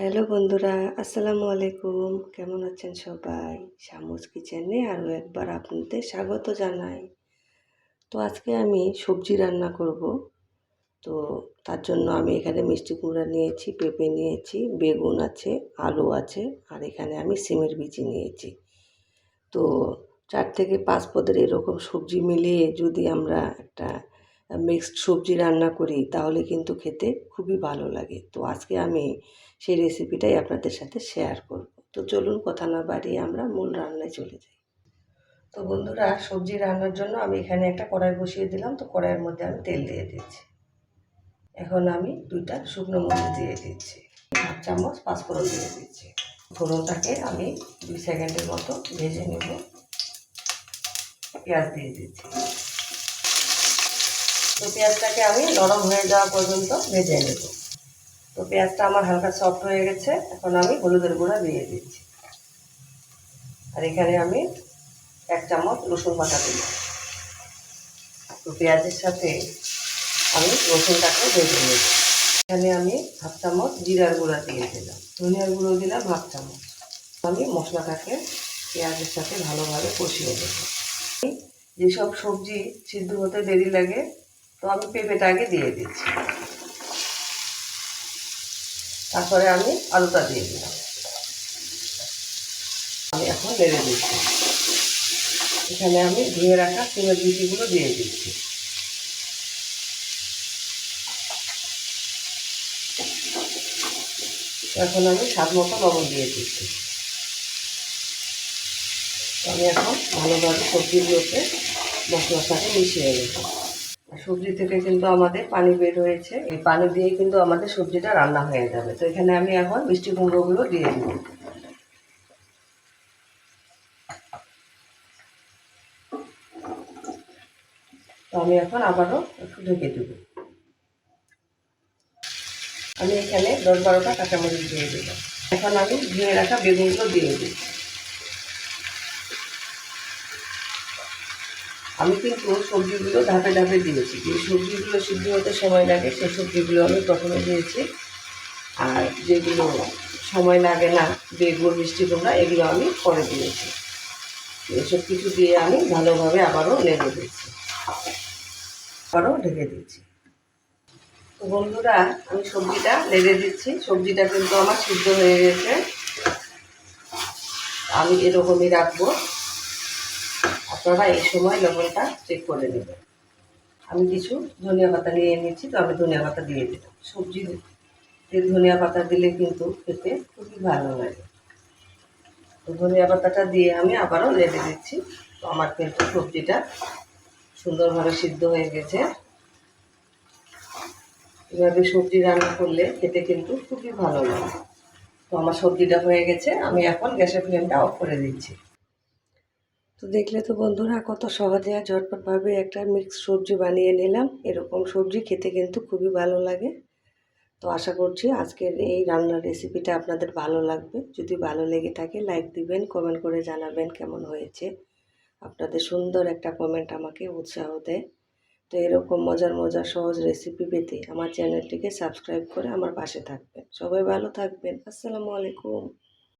Hello বন্ধুরা, আসসালামু আলাইকুম। কেমন আছেন সবাই? শামুস কিচেনে আরও একবার আপনাদের স্বাগত জানাই। তো আজকে আমি সবজি রান্না করব। তো তার জন্য আমি এখানে মিষ্টি কুমড়া নিয়েছি, পেঁপে নিয়েছি, বেগুন আছে, আলু আছে, আর এখানে আমি সিমের বিচি নিয়েছি। তো চার থেকে পাঁচ পদের এরকম সবজি মিলিয়ে যদি আমরা একটা মিক্সড সবজি রান্না করি, তাহলে কিন্তু খেতে খুবই ভালো লাগে। তো আজকে আমি সেই রেসিপিটাই আপনাদের সাথে শেয়ার করব। তো চলুন কথা না বাড়িয়ে আমরা মূল রান্নায় চলে যাই। তো বন্ধুরা, সবজি রান্নার জন্য আমি এখানে একটা কড়াই বসিয়ে দিলাম। তো কড়াইয়ের মধ্যে আমি তেল দিয়ে দিচ্ছি। এখন আমি দুইটা শুকনো মরিচ দিয়ে দিচ্ছি। হাফ চামচ পাঁচফোড়ন দিয়ে দিচ্ছি। ফোড়নটাকে আমি দুই সেকেন্ডের মতো ভেজে নেব। পেঁয়াজ দিয়ে দিচ্ছি। তো পেঁয়াজটাকে আমি নরম হয়ে যাওয়া পর্যন্ত ভেজে নেব। তো পেঁয়াজটা আমার হালকা সফট হয়ে গেছে, এখন আমি হলুদের গুঁড়া দিয়ে দিচ্ছি। আর এখানে আমি এক চামচ রসুন বাটা দিই তো পেঁয়াজের সাথে আমি রসুনটাকে ভেজে নেব। এখানে আমি হাফ চামচ জিরার গুঁড়া দিয়ে দিলাম। ধনিয়ার গুঁড়ো দিলাম হাফ চামচ। আমি মশলাটাকে পেঁয়াজের সাথে ভালোভাবে কষিয়ে দেব যেসব সবজি সিদ্ধ হতে দেরি লাগে তো আমি পেঁপেটা আগে দিয়ে দিচ্ছি। তারপরে আমি আলুটা দিয়ে দিলাম। আমি এখন নেড়ে দিচ্ছি। এখানে আমি ধুয়ে রাখা সিমের বিচিগুলো দিয়ে দিচ্ছি। এখন আমি স্বাদ মতো লবণ দিয়ে দিচ্ছি। আমি এখন ভালোভাবে সবজিগুলোকে মশলার সাথে মিশিয়ে নেব সবজি থেকে কিন্তু আমাদের পানি বের হয়েছে। এই পানি দিয়ে কিন্তু আমাদের সবজিটা রান্না হয়ে যাবে। তো এখানে আমি এখন মিষ্টি কুমড়োগুলো দিয়ে দিব। তো আমি এখন আবারও একটু ঢেকে দেব। আমি এখানে দশ বারোটা কাঁচামরিচ দিয়ে দিলাম এখন আমি ধুয়ে রাখা বেগুনগুলো দিয়ে দিই আমি কিন্তু সবজিগুলো ধাপে ধাপে দিয়েছি। যে সবজিগুলো সিদ্ধ হতে সময় লাগে, সেই সবজিগুলো আমি প্রথমে দিয়েছি। আর যেগুলো সময় লাগে না, বেগুন, মিষ্টি কুমড়া, এগুলো আমি পরে দিয়েছি। এসব কিছু দিয়ে আমি ভালোভাবে আবারও নেড়ে দিচ্ছি আবারও ঢেকে দিচ্ছি তো বন্ধুরা, আমি সবজিটা নেড়ে দিচ্ছি। সবজিটা কিন্তু আমার সিদ্ধ হয়ে গেছে। আমি এরকমই রাখব। আপনারা এই সময় লবণটা চেক করে নেবেন আমি কিছু ধনিয়া পাতা নিয়ে নিচ্ছি তো আমি ধনিয়া পাতা দিয়ে দিলাম। সবজিতে ধনিয়া পাতা দিলে কিন্তু খেতে খুবই ভালো লাগে। তো ধনিয়া পাতাটা দিয়ে আমি আবারও নেড়ে দিচ্ছি। তো আমার কিন্তু সবজিটা সুন্দরভাবে সিদ্ধ হয়ে গেছে। এভাবে সবজি রান্না করলে খেতে কিন্তু খুবই ভালো লাগে। তো আমার সবজিটা হয়ে গেছে। আমি এখন গ্যাসের ফ্লেমটা অফ করে দিচ্ছি। তো দেখলে তো বন্ধুরা কত সহজে আর ঝটপটভাবে একটা মিক্স সবজি বানিয়ে নিলাম। এরকম সবজি খেতে কিন্তু খুবই ভালো লাগে। তো আশা করছি আজকের এই রান্নার রেসিপিটা আপনাদের ভালো লাগবে। যদি ভালো লেগে থাকে লাইক দিবেন কমেন্ট করে জানাবেন কেমন হয়েছে। আপনাদের সুন্দর একটা কমেন্ট আমাকে উৎসাহ দেয়। তো এরকম মজার মজার, সহজ রেসিপি পেতে আমার চ্যানেলটিকে সাবস্ক্রাইব করে আমার পাশে থাকবেন। সবাই ভালো থাকবেন। আসসালামু আলাইকুম।